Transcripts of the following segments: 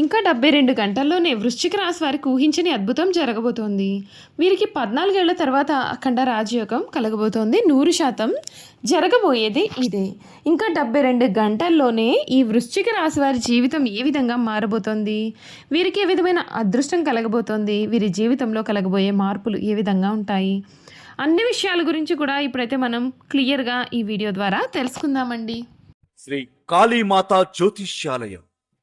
ఇంకా డెబ్బై రెండు గంటల్లోనే వృశ్చిక రాశి వారికి ఊహించని అద్భుతం జరగబోతోంది. వీరికి పద్నాలుగేళ్ళ తర్వాత అఖండ రాజయోగం కలగబోతోంది. నూరు శాతం జరగబోయేది ఇదే. ఇంకా డెబ్బై రెండు గంటల్లోనే ఈ వృశ్చిక రాశి వారి జీవితం ఏ విధంగా మారబోతోంది? వీరికి ఏ విధమైన అదృష్టం కలగబోతోంది? వీరి జీవితంలో కలగబోయే మార్పులు ఏ విధంగా ఉంటాయి? అన్ని విషయాల గురించి కూడా ఇప్పుడైతే మనం క్లియర్గా ఈ వీడియో ద్వారా తెలుసుకుందామండి. శ్రీ కాళీమాత జ్యోతిష్యాలయం.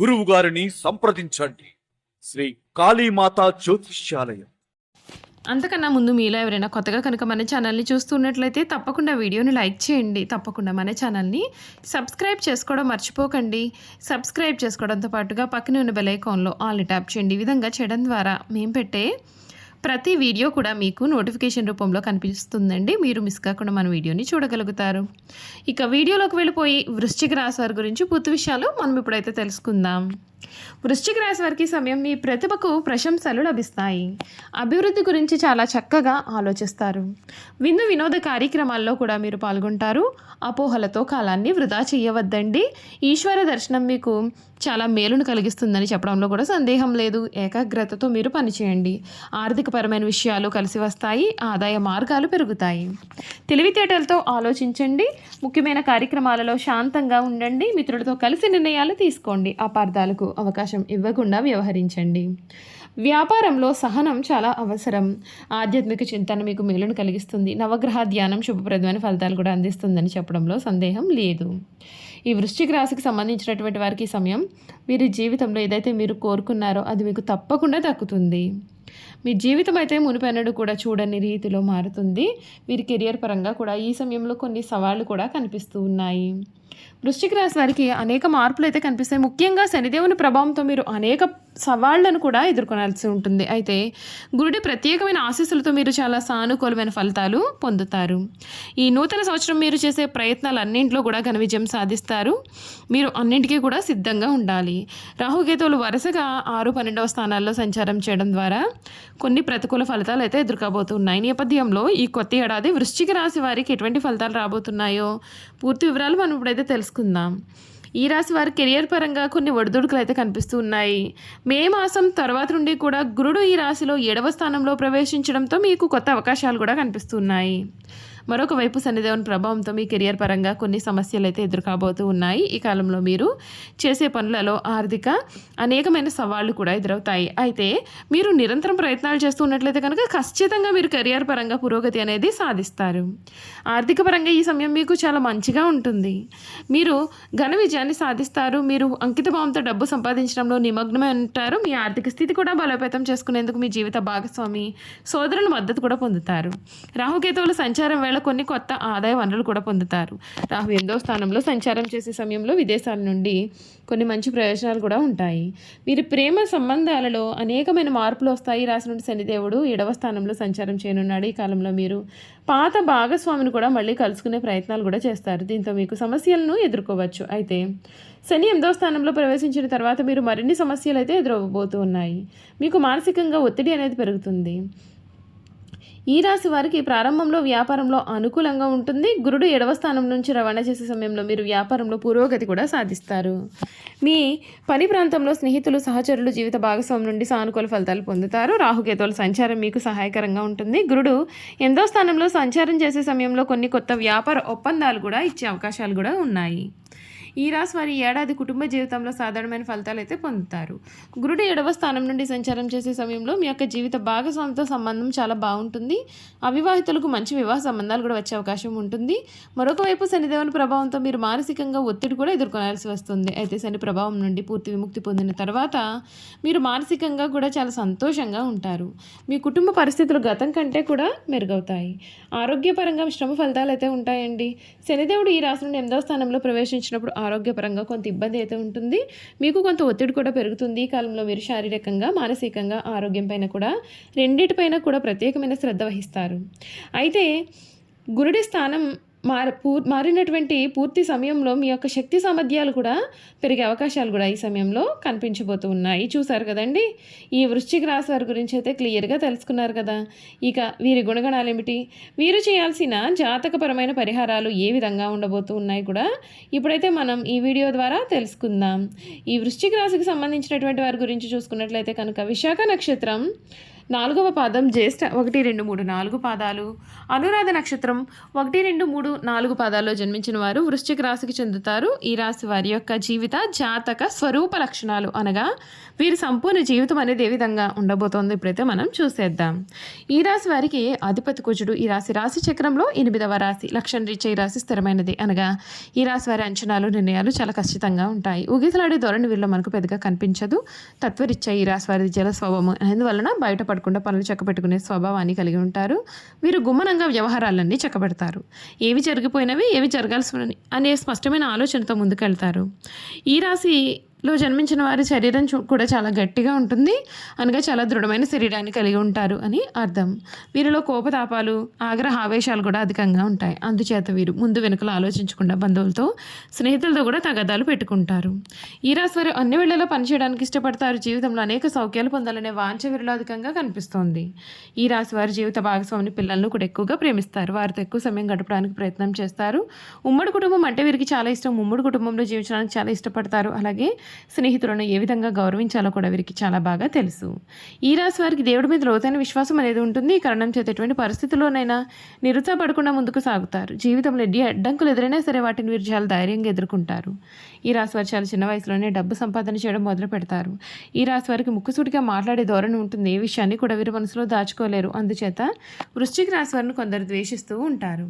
గురువు గారిని సంప్రదించండి. శ్రీ కాళీమాత జ్యోతిష్యాలయం. అంతకన్నా ముందు మీలో ఎవరైనా కొత్తగా కనుక మన ఛానల్ని చూస్తున్నట్లయితే తప్పకుండా వీడియోని లైక్ చేయండి. తప్పకుండా మన ఛానల్ని సబ్స్క్రైబ్ చేసుకోవడం మర్చిపోకండి. సబ్స్క్రైబ్ చేసుకోవడంతో పాటుగా పక్కనే ఉన్న బెల్ ఐకాన్లో ఆల్ని ట్యాప్ చేయండి. ఈ విధంగా చేయడం ద్వారా మేము పెట్టే ప్రతి వీడియో కూడా మీకు నోటిఫికేషన్ రూపంలో కనిపిస్తుందండి. మీరు మిస్ కాకుండా మన వీడియోని చూడగలుగుతారు. ఇక వీడియోలోకి వెళ్ళిపోయి వృశ్చిక రాశి వారి గురించి పూర్తి విషయాలు మనం ఇప్పుడైతే తెలుసుకుందాం. వృశ్చిక రాశి వారికి సమయం మీ ప్రతిభకు ప్రశంసలు లభిస్తాయి. అభివృద్ధి గురించి చాలా చక్కగా ఆలోచిస్తారు. విందు వినోద కార్యక్రమాల్లో కూడా మీరు పాల్గొంటారు. అపోహలతో కాలాన్ని వృధా చేయవద్దండి. ఈశ్వర దర్శనం మీకు చాలా మేలును కలిగిస్తుందని చెప్పడంలో కూడా సందేహం లేదు. ఏకాగ్రతతో మీరు పనిచేయండి. ఆర్థికపరమైన విషయాలు కలిసి వస్తాయి. ఆదాయ మార్గాలు పెరుగుతాయి. తెలివితేటలతో ఆలోచించండి. ముఖ్యమైన కార్యక్రమాలలో శాంతంగా ఉండండి. మిత్రులతో కలిసి నిర్ణయాలు తీసుకోండి. అపార్థాలకు అవకాశం ఇవ్వకుండా వ్యవహరించండి. వ్యాపారంలో సహనం చాలా అవసరం. ఆధ్యాత్మిక చింతన మీకు మేలును కలిగిస్తుంది. నవగ్రహ ధ్యానం శుభప్రదమైన ఫలితాలు కూడా అందిస్తుందని చెప్పడంలో సందేహం లేదు. ఈ వృశ్చిక రాశికి సంబంధించినటువంటి వారికి సమయం వీరి జీవితంలో ఏదైతే మీరు కోరుకున్నారో అది మీకు తప్పకుండా దక్కుతుంది. మీ జీవితం అయితే మునిపెన్నడు కూడా చూడని రీతిలో మారుతుంది. వీరి కెరియర్ పరంగా కూడా ఈ సమయంలో కొన్ని సవాళ్ళు కూడా కనిపిస్తూ ఉన్నాయి. వృశ్చిక రాశి వారికి అనేక మార్పులు అయితే కనిపిస్తాయి. ముఖ్యంగా శనిదేవుని ప్రభావంతో మీరు అనేక సవాళ్ళను కూడా ఎదుర్కొనాల్సి ఉంటుంది. అయితే గురుడి ప్రత్యేకమైన ఆశీస్సులతో మీరు చాలా సానుకూలమైన ఫలితాలు పొందుతారు. ఈ నూతన సంవత్సరం మీరు చేసే ప్రయత్నాలన్నింటిలో కూడా ఘన విజయం సాధిస్తారు. మీరు అన్నింటికీ కూడా సిద్ధంగా ఉండాలి. రాహుకేతువులు వరుసగా ఆరు పన్నెండవ స్థానాల్లో సంచారం చేయడం ద్వారా కొన్ని ప్రతికూల ఫలితాలు అయితే ఎదుర్కోబోతున్నాయి. నేపథ్యంలో ఈ కొత్త ఏడాది వృశ్చిక రాశి వారికి ఎటువంటి ఫలితాలు రాబోతున్నాయో పూర్తి వివరాలు మనం ఇప్పుడైతే తెలుసుకుందాం. ఈ రాశి వారి కెరియర్ పరంగా కొన్ని ఒడిదుడుకులు అయితే కనిపిస్తూ ఉన్నాయి. మే మాసం తర్వాత నుండి కూడా గురుడు ఈ రాశిలో ఏడవ స్థానంలో ప్రవేశించడంతో మీకు కొత్త అవకాశాలు కూడా కనిపిస్తున్నాయి మరొక వైపు శనిదేవుని ప్రభావంతో మీ కెరియర్ పరంగా కొన్ని సమస్యలు అయితే ఎదుర్కాబోతూ ఉన్నాయి. ఈ కాలంలో మీరు చేసే పనులలో ఆర్థిక అనేకమైన సవాళ్ళు కూడా ఎదురవుతాయి. అయితే మీరు నిరంతరం ప్రయత్నాలు చేస్తూ ఉన్నట్లయితే కనుక ఖచ్చితంగా మీరు కెరియర్ పరంగా పురోగతి అనేది సాధిస్తారు. ఆర్థిక పరంగా ఈ సమయం మీకు చాలా మంచిగా ఉంటుంది. మీరు ఘన విజయాన్ని సాధిస్తారు. మీరు అంకిత భావంతో డబ్బు సంపాదించడంలో నిమగ్నమై ఉంటారు. మీ ఆర్థిక స్థితి కూడా బలోపేతం చేసుకునేందుకు మీ జీవిత భాగస్వామి సోదరుల మద్దతు కూడా పొందుతారు. రాహుకేతువుల సంచారం వేళ కొన్ని కొత్త ఆదాయ వనరులు కూడా పొందుతారు. రాహు ఎనిమిదవ స్థానంలో సంచారం చేసే సమయంలో విదేశాల నుండి కొన్ని మంచి ప్రయోజనాలు కూడా ఉంటాయి. వీరి ప్రేమ సంబంధాలలో అనేకమైన మార్పులు వస్తాయి. రాసిన నుండి శనిదేవుడు ఏడవ స్థానంలో సంచారం చేయనున్నాడు. ఈ కాలంలో మీరు పాత భాగస్వామిని కూడా మళ్ళీ కలుసుకునే ప్రయత్నాలు కూడా చేస్తారు. దీంతో మీకు సమస్యలను ఎదుర్కోవచ్చు. అయితే శని ఎనిమిదో స్థానంలో ప్రవేశించిన తర్వాత మీరు మరిన్ని సమస్యలు అయితే ఎదురవబోతూ ఉన్నాయి. మీకు మానసికంగా ఒత్తిడి అనేది పెరుగుతుంది. ఈ రాశి వారికి ప్రారంభంలో వ్యాపారంలో అనుకూలంగా ఉంటుంది. గురుడు ఎడవ స్థానం నుంచి రవాణా చేసే సమయంలో మీరు వ్యాపారంలో పురోగతి కూడా సాధిస్తారు. మీ పని ప్రాంతంలో స్నేహితులు సహచరులు జీవిత భాగస్వామి నుండి సానుకూల ఫలితాలు పొందుతారు. రాహుకేతువుల సంచారం మీకు సహాయకరంగా ఉంటుంది. గురుడు ఎందో స్థానంలో సంచారం చేసే సమయంలో కొన్ని కొత్త వ్యాపార ఒప్పందాలు కూడా ఇచ్చే అవకాశాలు కూడా ఉన్నాయి. ఈ రాశి వారి ఏడాది కుటుంబ జీవితంలో సాధారణమైన ఫలితాలు అయితే పొందుతారు. గురుడు ఏడవ స్థానం నుండి సంచారం చేసే సమయంలో మీ యొక్క జీవిత భాగస్వామితో సంబంధం చాలా బాగుంటుంది. అవివాహితులకు మంచి వివాహ సంబంధాలు కూడా వచ్చే అవకాశం ఉంటుంది. మరొక వైపు శనిదేవుని ప్రభావంతో మీరు మానసికంగా ఒత్తిడి కూడా ఎదుర్కొనాల్సి వస్తుంది. అయితే శని ప్రభావం నుండి పూర్తి విముక్తి పొందిన తర్వాత మీరు మానసికంగా కూడా చాలా సంతోషంగా ఉంటారు. మీ కుటుంబ పరిస్థితులు గతం కంటే కూడా మెరుగవుతాయి. ఆరోగ్యపరంగా శ్రమ ఫలితాలు అయితే ఉంటాయండి. శనిదేవుడు ఈ రాశి నుండి ఎనిమిదవ స్థానంలో ప్రవేశించినప్పుడు ఆరోగ్యపరంగా కొంత ఇబ్బంది అయితే ఉంటుంది. మీకు కొంత ఒత్తిడి కూడా పెరుగుతుంది. ఈ కాలంలో మీరు శారీరకంగా మానసికంగా ఆరోగ్యం పైన కూడా రెండిటిపైన కూడా ప్రత్యేకమైన శ్రద్ధ వహిస్తారు. అయితే గురుడి స్థానం మార పూ మారినటువంటి పూర్తి సమయంలో మీ యొక్క శక్తి సామర్థ్యాలు కూడా పెరిగే అవకాశాలు కూడా ఈ సమయంలో కనిపించబోతూ ఉన్నాయి. చూసారు కదండి? ఈ వృశ్చిక రాశి వారి గురించి అయితే క్లియర్గా తెలుసుకున్నారు కదా. ఇక వీరి గుణగణాలు ఏమిటి? వీరు చేయాల్సిన జాతకపరమైన పరిహారాలు ఏ విధంగా ఉండబోతూ ఉన్నాయి కూడా ఇప్పుడైతే మనం ఈ వీడియో ద్వారా తెలుసుకుందాం. ఈ వృశ్చిక రాశికి సంబంధించినటువంటి వారి గురించి చూసుకున్నట్లయితే కనుక విశాఖ నక్షత్రం నాలుగవ పాదం జ్యేష్ఠ ఒకటి రెండు మూడు నాలుగు పాదాలు. అనురాధ నక్షత్రం ఒకటి రెండు మూడు నాలుగు పాదాల్లో జన్మించిన వారు వృశ్చిక రాశికి చెందుతారు. ఈ రాశి వారి యొక్క జీవిత జాతక స్వరూప లక్షణాలు అనగా వీరి సంపూర్ణ జీవితం అనేది ఏ విధంగా ఉండబోతోంది ఇప్పుడైతే మనం చూసేద్దాం. ఈ రాశి వారికి అధిపతి కుజుడు. ఈ రాశి రాశి చక్రంలో ఎనిమిదవ రాశి లక్షణ రీచే ఈ రాశి స్థిరమైనది అనగా ఈ రాశి వారి అంచనాలు నిర్ణయాలు చాలా ఖచ్చితంగా ఉంటాయి. ఊగిసలాడే ధోరణి వీళ్ళు మనకు పెద్దగా కనిపించదు. తత్వరీత్యా ఈ రాశి వారి జల స్వభావం అందువలన పడకుండా పనులు చక్కబెట్టుకునే స్వభావాన్ని కలిగి ఉంటారు. వీరు గుమ్మనంగా వ్యవహారాలన్నీ చక్కబెడతారు. ఏవి జరిగిపోయినవి ఏవి జరగాల్సి అనే స్పష్టమైన ఆలోచనతో ముందుకెళ్తారు. ఈ రాశి లో జన్మించిన వారి శరీరం చూ- కూడా చాలా గట్టిగా ఉంటుంది. అనగా చాలా దృఢమైన శరీరాన్ని కలిగి ఉంటారు అని అర్థం. వీరిలో కోపతాపాలు ఆగ్రహ ఆవేశాలు కూడా అధికంగా ఉంటాయి. అందుచేత వీరు ముందు వెనుకలు ఆలోచించకుండా బంధువులతో స్నేహితులతో కూడా తగదాలు పెట్టుకుంటారు. ఈ రాశి వారు అన్ని వేళల్లో పనిచేయడానికి ఇష్టపడతారు. జీవితంలో అనేక సౌఖ్యాలు పొందాలనే వాంఛ వీరిలో అధికంగా కనిపిస్తోంది. ఈ రాశి వారి జీవిత భాగస్వామిని పిల్లలను కూడా ఎక్కువగా ప్రేమిస్తారు. వారితో ఎక్కువ సమయం గడపడానికి ప్రయత్నం చేస్తారు. ఉమ్మడి కుటుంబం అంటే వీరికి చాలా ఇష్టం. ఉమ్మడి కుటుంబంలో జీవించడానికి చాలా ఇష్టపడతారు. అలాగే స్నేహితులను ఏ విధంగా గౌరవించాలో కూడా వీరికి చాలా బాగా తెలుసు. ఈ రాశి వారికి దేవుడి మీద లోతైన విశ్వాసం అనేది ఉంటుంది. ఈ కారణం చేత ఎటువంటి పరిస్థితుల్లోనైనా నిరుత్సాహపడకుండా ముందుకు సాగుతారు. జీవితంలో ఎడ్డి అడ్డంకులు ఎదురైనా సరే వాటిని వీరు చాలా ధైర్యంగా ఎదుర్కొంటారు. ఈ రాశి వారు చాలా చిన్న వయసులోనే డబ్బు సంపాదన చేయడం మొదలు పెడతారు. ఈ రాశి వారికి ముక్కుసూటిగా మాట్లాడే ధోరణి ఉంటుంది. ఏ విషయాన్ని కూడా వీరు మనసులో దాచుకోలేరు. అందుచేత వృశ్చిక రాశి వారిని కొందరు ద్వేషిస్తూ ఉంటారు.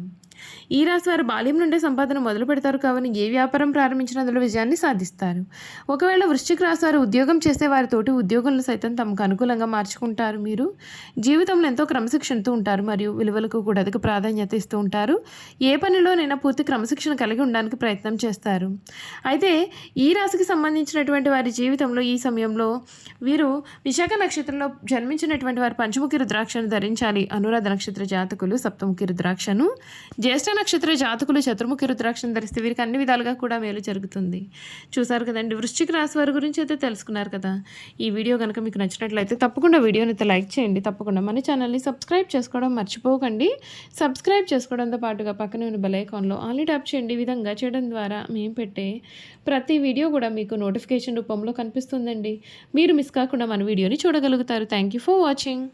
ఈ రాశి వారు బాల్యం నుండే సంపాదన మొదలు పెడతారు కావున ఏ వ్యాపారం ప్రారంభించిన అందులో విజయాన్ని సాధిస్తారు. ఒకవేళ వృశ్చిక రాశి వారు ఉద్యోగం చేసే వారితోటి ఉద్యోగులను సైతం తమకు అనుకూలంగా మార్చుకుంటారు మీరు. జీవితంలో ఎంతో క్రమశిక్షణతో ఉంటారు మరియు విలువలకు కూడా అధిక ప్రాధాన్యత ఇస్తూ ఉంటారు. ఏ పనిలోనైనా పూర్తి క్రమశిక్షణ కలిగి ఉండడానికి ప్రయత్నం చేస్తారు. అయితే ఈ రాశికి సంబంధించినటువంటి వారి జీవితంలో ఈ సమయంలో వీరు విశాఖ నక్షత్రంలో జన్మించినటువంటి వారు పంచముఖి రుద్రాక్షను ధరించాలి. అనురాధ నక్షత్ర జాతకులు సప్తముఖి రుద్రాక్షను. జ్యేష్ఠ నక్షత్ర జాతకులు చతుర్ముఖి రుద్రాక్షను ధరిస్తే వీరికి అన్ని విధాలుగా కూడా మేలు జరుగుతుంది. చూసారు కదండి వృశ్చిక రాశి వారి గురించి అయితే తెలుసుకున్నారు కదా. ఈ వీడియో కనుక మీకు నచ్చినట్లయితే తప్పకుండా వీడియోని అయితే లైక్ చేయండి. తప్పకుండా మన ఛానల్ని సబ్స్క్రైబ్ చేసుకోవడం మర్చిపోకండి. సబ్స్క్రైబ్ చేసుకోవడంతో పాటుగా పక్కన ఉన్న బెల్ ఆన్లీ ట్యాప్ చేయండి. విధంగా చేయడం ద్వారా మేము పెట్టే ప్రతి వీడియో కూడా మీకు నోటిఫికేషన్ రూపంలో కనిపిస్తుందండి. మీరు మిస్ కాకుండా మన వీడియోని చూడగలుగుతారు. Thank you for watching.